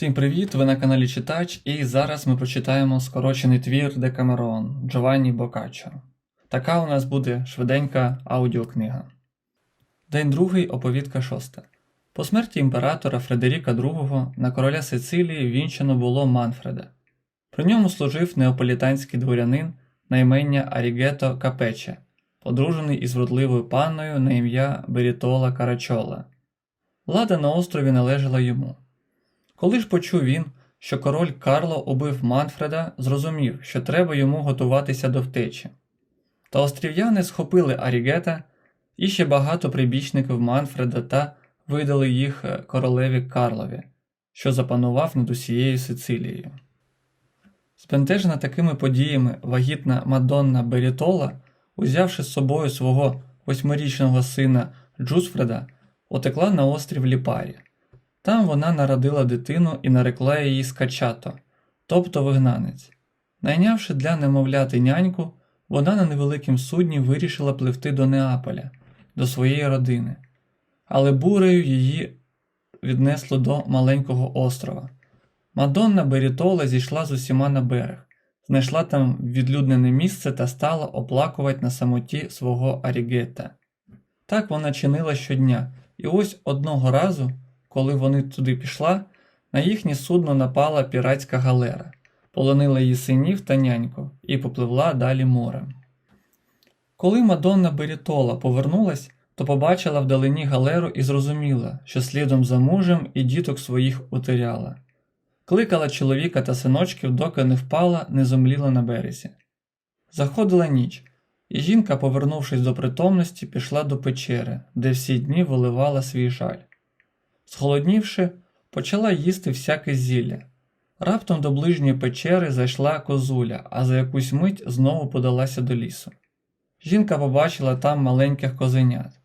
Всім привіт! Ви на каналі Читач, і зараз ми прочитаємо скорочений твір Декамерон Джованні Бокаччо. Така у нас буде швиденька аудіокнига. День другий, оповідка шоста. По смерті імператора Фредеріка II на короля Сицилії вінчено було Манфреда. При ньому служив неаполітанський дворянин на імення Арігето Капече, одружений із вродливою панною на ім'я Берітола Карачола. Влада на острові належала йому. Коли ж почув він, що король Карло убив Манфреда, зрозумів, що треба йому готуватися до втечі. Та острів'яни схопили Арігета і ще багато прибічників Манфреда та видали їх е, королеві Карлові, що запанував над усією Сицилією. Збентежена такими подіями вагітна Мадонна Берітола, узявши з собою свого восьмирічного сина Джусфреда, отекла на острів Ліпарі. Там вона народила дитину і нарекла її скачато, тобто вигнанець. Найнявши для немовляти няньку, вона на невеликім судні вирішила пливти до Неаполя, до своєї родини, але бурею її віднесло до маленького острова. Мадонна Берітола зійшла з усіма на берег, знайшла там відлюднене місце та стала оплакувати на самоті свого Арігета. Так вона чинила щодня, і ось одного разу коли вони туди пішла, на їхнє судно напала піратська галера, полонила її синів та няньку і попливла далі морем. Коли Мадонна Берітола повернулась, то побачила вдалині галеру і зрозуміла, що слідом за мужем і діток своїх утеряла. Кликала чоловіка та синочків, доки не впала, не зомліла на березі. Заходила ніч, і жінка, повернувшись до притомності, пішла до печери, де всі дні виливала свій жаль. Зголоднівши, почала їсти всяке зілля. Раптом до ближньої печери зайшла козуля, а за якусь мить знову подалася до лісу. Жінка побачила там маленьких козенят.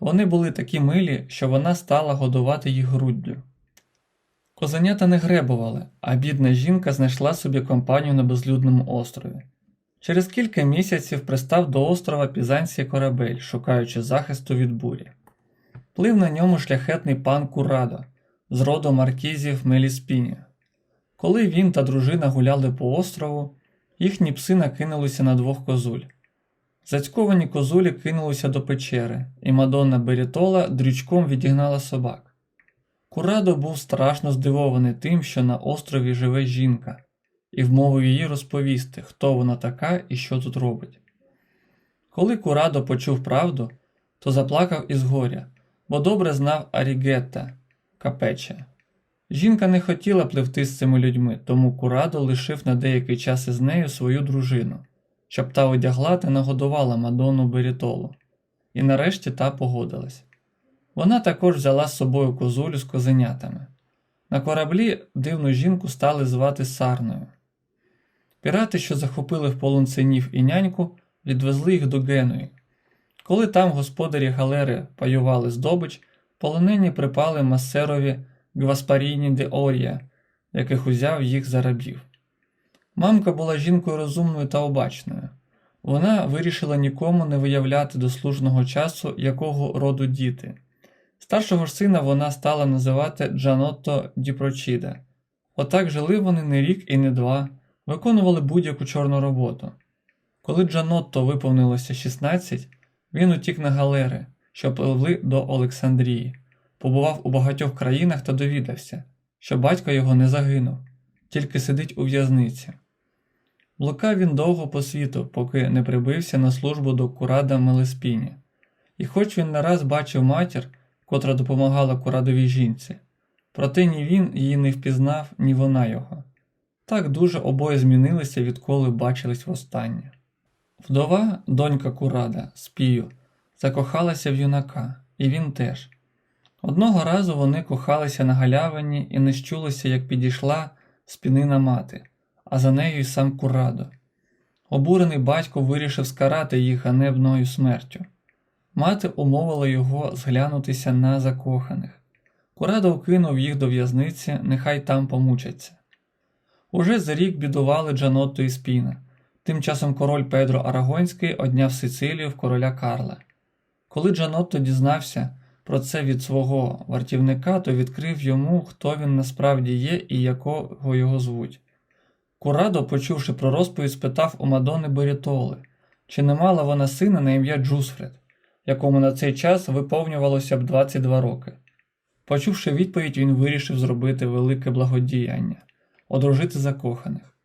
Вони були такі милі, що вона стала годувати їх груддю. Козенята не гребували, а бідна жінка знайшла собі компанію на безлюдному острові. Через кілька місяців пристав до острова Пізанський корабель, шукаючи захисту від бурі. Плив на ньому шляхетний пан Курадо з роду маркізів Меліспіні. Коли він та дружина гуляли по острову, їхні пси накинулися на двох козуль. Зацьковані козулі кинулися до печери, і Мадонна Берітола дрючком відігнала собак. Курадо був страшно здивований тим, що на острові живе жінка, і вмовив її розповісти, хто вона така і що тут робить. Коли Курадо почув правду, то заплакав із горя бо добре знав Арігетта Капече. Жінка не хотіла пливти з цими людьми, тому Курадо лишив на деякий час із нею свою дружину, щоб та одягла та нагодувала Мадонну Берітолу. І нарешті та погодилась. Вона також взяла з собою козулю з козенятами. На кораблі дивну жінку стали звати Сарною. Пірати, що захопили в полон синів і няньку, відвезли їх до Генуї, коли там господарі галери паювали здобич, полонені припали масерові Гваспаріні де Орія, яких узяв їх за рабів. Мамка була жінкою розумною та обачною. Вона вирішила нікому не виявляти до служного часу, якого роду діти. Старшого ж сина вона стала називати Джанотто Діпрочіда. Отак жили вони не рік і не два, виконували будь-яку чорну роботу. Коли Джанотто виповнилося 16, він утік на галери, що пливли до Олександрії, побував у багатьох країнах та довідався, що батько його не загинув, тільки сидить у в'язниці. Блукав він довго по світу, поки не прибився на службу до Курада Мелеспіні, і хоч він не раз бачив матір, котра допомагала Курадовій жінці, проте ні він її не впізнав, ні вона його. Так дуже обоє змінилися, відколи бачились востаннє. Вдова, донька Курада, спію, закохалася в юнака, і він теж. Одного разу вони кохалися на галявині і не щулося, як підійшла спінина мати, а за нею й сам Курадо. Обурений батько вирішив скарати їх ганебною смертю. Мати умовила його зглянутися на закоханих. Курадо вкинув їх до в'язниці, нехай там помучаться. Уже за рік бідували Джанотто і Спіна. Тим часом король Педро Арагонський одняв Сицилію в короля Карла. Коли Джанотто дізнався про це від свого вартівника, то відкрив йому, хто він насправді є і якого його звуть. Курадо, почувши про розповідь, спитав у Мадони Борітоли, чи не мала вона сина на ім'я Джусфред, якому на цей час виповнювалося б 22 роки. Почувши відповідь, він вирішив зробити велике благодіяння одружити закоханих.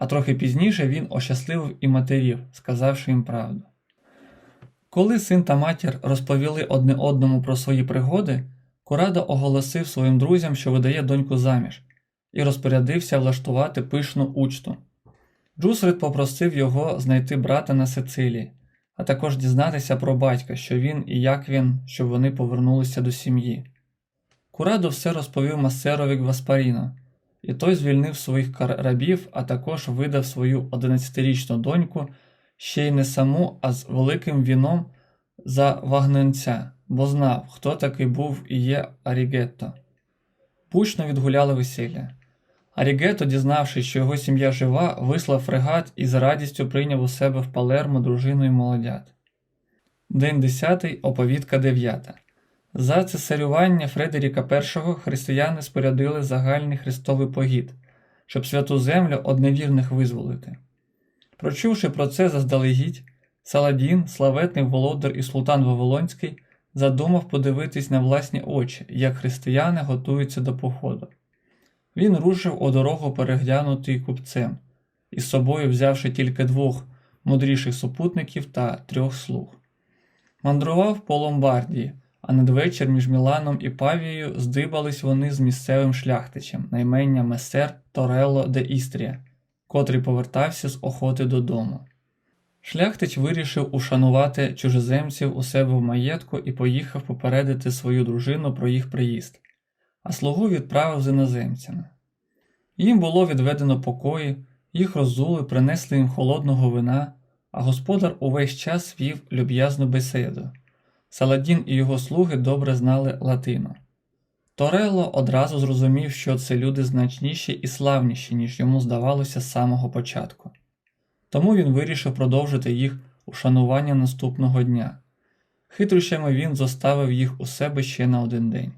А трохи пізніше він ощасливив і матерів, сказавши їм правду. Коли син та матір розповіли одне одному про свої пригоди, Курадо оголосив своїм друзям, що видає доньку заміж, і розпорядився влаштувати пишну учту. Джусрид попросив його знайти брата на Сицилії, а також дізнатися про батька, що він і як він, щоб вони повернулися до сім'ї. Курадо все розповів масерові Гваспаріно, і той звільнив своїх рабів, а також видав свою 11-річну доньку ще й не саму, а з великим віном за вагненця, бо знав, хто такий був і є Арігетто. Пучно відгуляли весілля. Арігетто, дізнавшись, що його сім'я жива, вислав фрегат і з радістю прийняв у себе в Палермо дружину і молодят. День 10, оповідка 9. За цесарювання Фредеріка І християни спорядили загальний хрестовий погід, щоб святу землю одневірних визволити. Прочувши про це заздалегідь, Саладін, славетний володар і султан Вавилонський, задумав подивитись на власні очі, як християни готуються до походу. Він рушив у дорогу переглянутий купцем, із собою взявши тільки двох мудріших супутників та трьох слуг. Мандрував по Ломбардії, а надвечір між Міланом і Павією здибались вони з місцевим шляхтичем на імення месер Торелло де Істрія, котрий повертався з охоти додому. Шляхтич вирішив ушанувати чужеземців у себе в маєтку і поїхав попередити свою дружину про їх приїзд, а слугу відправив з іноземцями. Їм було відведено покої, їх роззули, принесли їм холодного вина, а господар увесь час вів люб'язну бесіду. Саладін і його слуги добре знали латину. Торелло одразу зрозумів, що це люди значніші і славніші, ніж йому здавалося з самого початку. Тому він вирішив продовжити їх ушанування наступного дня. Хитрощами він зоставив їх у себе ще на один день.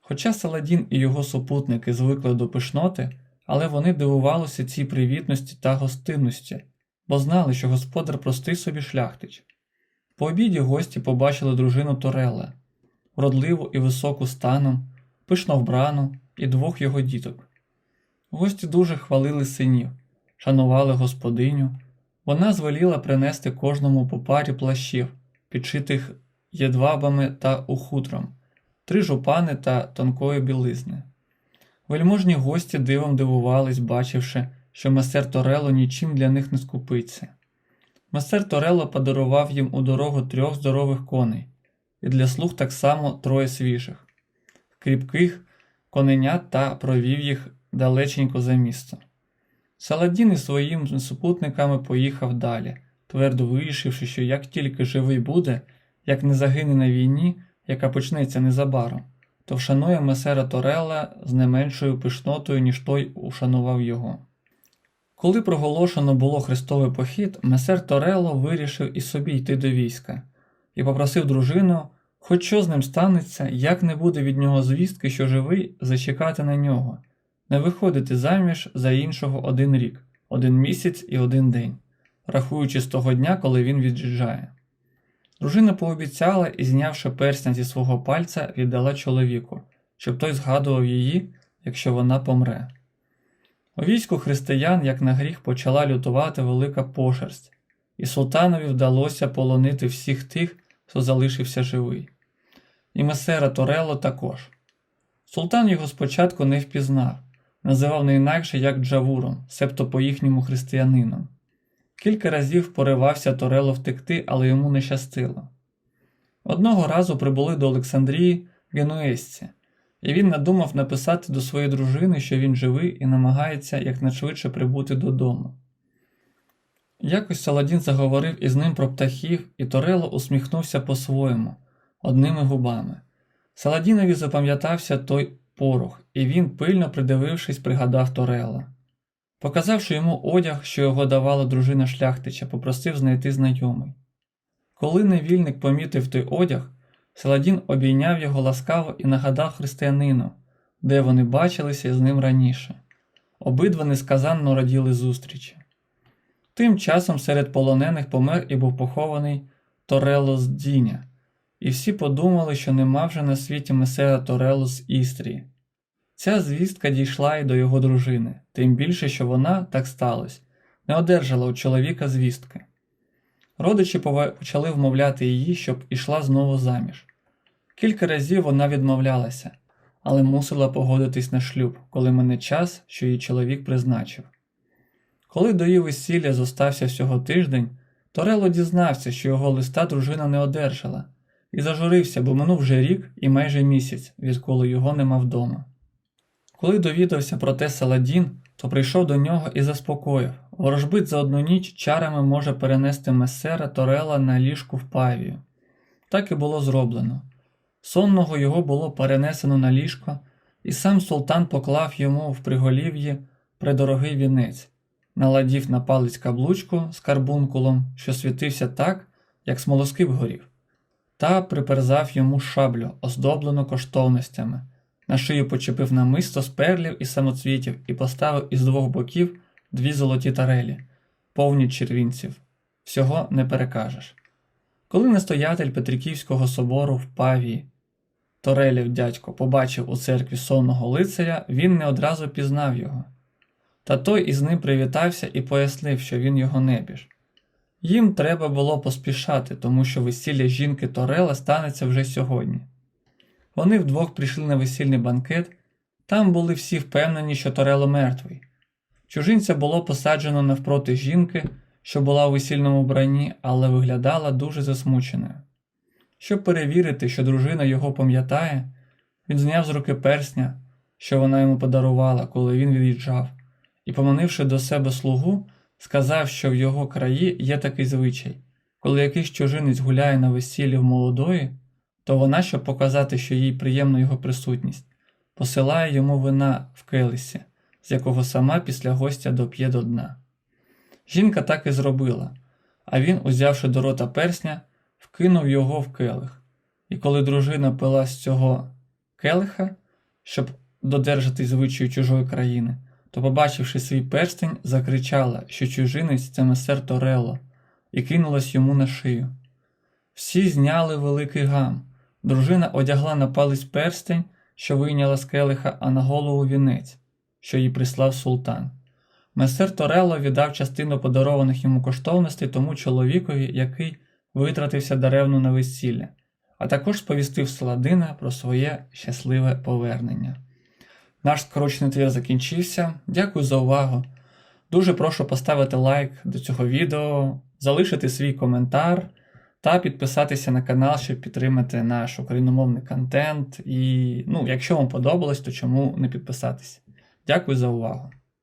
Хоча Саладін і його супутники звикли до пишноти, але вони дивувалися цій привітності та гостинності, бо знали, що господар простий собі шляхтич. По обіді гості побачили дружину Торелла, вродливу і високу станом, пишно вбрану і двох його діток. Гості дуже хвалили синів, шанували господиню. Вона звеліла принести кожному по парі плащів, підшитих єдвабами та ухутром, три жупани та тонкої білизни. Вельможні гості дивом дивувались, бачивши, що месер Торело нічим для них не скупиться. Месер Торело подарував їм у дорогу трьох здорових коней, і для слуг так само троє свіжих, кріпких коненят та провів їх далеченько за місто. Саладін із своїми супутниками поїхав далі, твердо вирішивши, що як тільки живий буде, як не загине на війні, яка почнеться незабаром, то вшанує месера Торелла з не меншою пишнотою, ніж той ушанував його. Коли проголошено було хрестовий похід, месер Торелло вирішив і собі йти до війська і попросив дружину, хоч що з ним станеться, як не буде від нього звістки, що живий, зачекати на нього, не виходити заміж за іншого один рік, один місяць і один день, рахуючи з того дня, коли він від'їжджає. Дружина пообіцяла і, знявши персня зі свого пальця, віддала чоловіку, щоб той згадував її, якщо вона помре. У війську християн, як на гріх, почала лютувати велика пошерсть, і султанові вдалося полонити всіх тих, хто залишився живий. І месера Торело також. Султан його спочатку не впізнав, називав не інакше як Джавуром, себто по їхньому християнином. Кілька разів поривався Торело втекти, але йому не щастило. Одного разу прибули до Олександрії генуезці, і він надумав написати до своєї дружини, що він живий і намагається якнайшвидше прибути додому. Якось Саладін заговорив із ним про птахів, і Торело усміхнувся по-своєму, одними губами. Саладінові запам'ятався той порох, і він, пильно придивившись, пригадав Торелла. Показавши йому одяг, що його давала дружина шляхтича, попросив знайти знайомий. Коли невільник помітив той одяг, Саладін обійняв його ласкаво і нагадав християнину, де вони бачилися з ним раніше. Обидва несказанно раділи зустрічі. Тим часом серед полонених помер і був похований Торело з Діня, і всі подумали, що нема вже на світі месера Торело з Істрії. Ця звістка дійшла й до його дружини, тим більше, що вона, так сталося, не одержала у чоловіка звістки. Родичі почали вмовляти її, щоб ішла знову заміж. Кілька разів вона відмовлялася, але мусила погодитись на шлюб, коли мене час, що її чоловік призначив. Коли до її весілля зостався всього тиждень, Торело дізнався, що його листа дружина не одержала, і зажурився, бо минув вже рік і майже місяць, відколи його нема вдома. Коли довідався про те Саладін, то прийшов до нього і заспокоїв. Ворожбит за одну ніч чарами може перенести месера Торела на ліжку в павію. Так і було зроблено. Сонного його було перенесено на ліжко, і сам султан поклав йому в приголів'ї придорогий вінець, наладів на палець каблучку з карбункулом, що світився так, як смолоскип горів, та приперзав йому шаблю, оздоблену коштовностями. На шию почепив намисто з перлів і самоцвітів і поставив із двох боків дві золоті тарелі, повні червінців. Всього не перекажеш. Коли настоятель Петриківського собору в Павії Торелів дядько побачив у церкві сонного лицаря, він не одразу пізнав його. Та той із ним привітався і пояснив, що він його небіж. Їм треба було поспішати, тому що весілля жінки Торела станеться вже сьогодні. Вони вдвох прийшли на весільний банкет, там були всі впевнені, що Торело мертвий. Чужинця було посаджено навпроти жінки, що була у весільному вбранні, але виглядала дуже засмученою. Щоб перевірити, що дружина його пам'ятає, він зняв з руки персня, що вона йому подарувала, коли він від'їжджав, і, поманивши до себе слугу, сказав, що в його краї є такий звичай коли якийсь чужинець гуляє на весіллі в молодої, то вона, щоб показати, що їй приємна його присутність, посилає йому вина в келисі, з якого сама після гостя доп'є до дна. Жінка так і зробила, а він, узявши до рота персня, вкинув його в келих. І коли дружина пила з цього келиха, щоб додержати звичаю чужої країни, то, побачивши свій перстень, закричала, що чужинець це месер Торело, і кинулась йому на шию. Всі зняли великий гам. Дружина одягла на палець перстень, що вийняла з келиха, а на голову вінець, що їй прислав султан. Месер Торело віддав частину подарованих йому коштовностей тому чоловікові, який витратився даремно на весілля, а також сповістив Саладина про своє щасливе повернення. Наш скорочений твір закінчився. Дякую за увагу. Дуже прошу поставити лайк до цього відео, залишити свій коментар та підписатися на канал, щоб підтримати наш україномовний контент. І ну, якщо вам подобалось, то чому не підписатися? Дякую за увагу.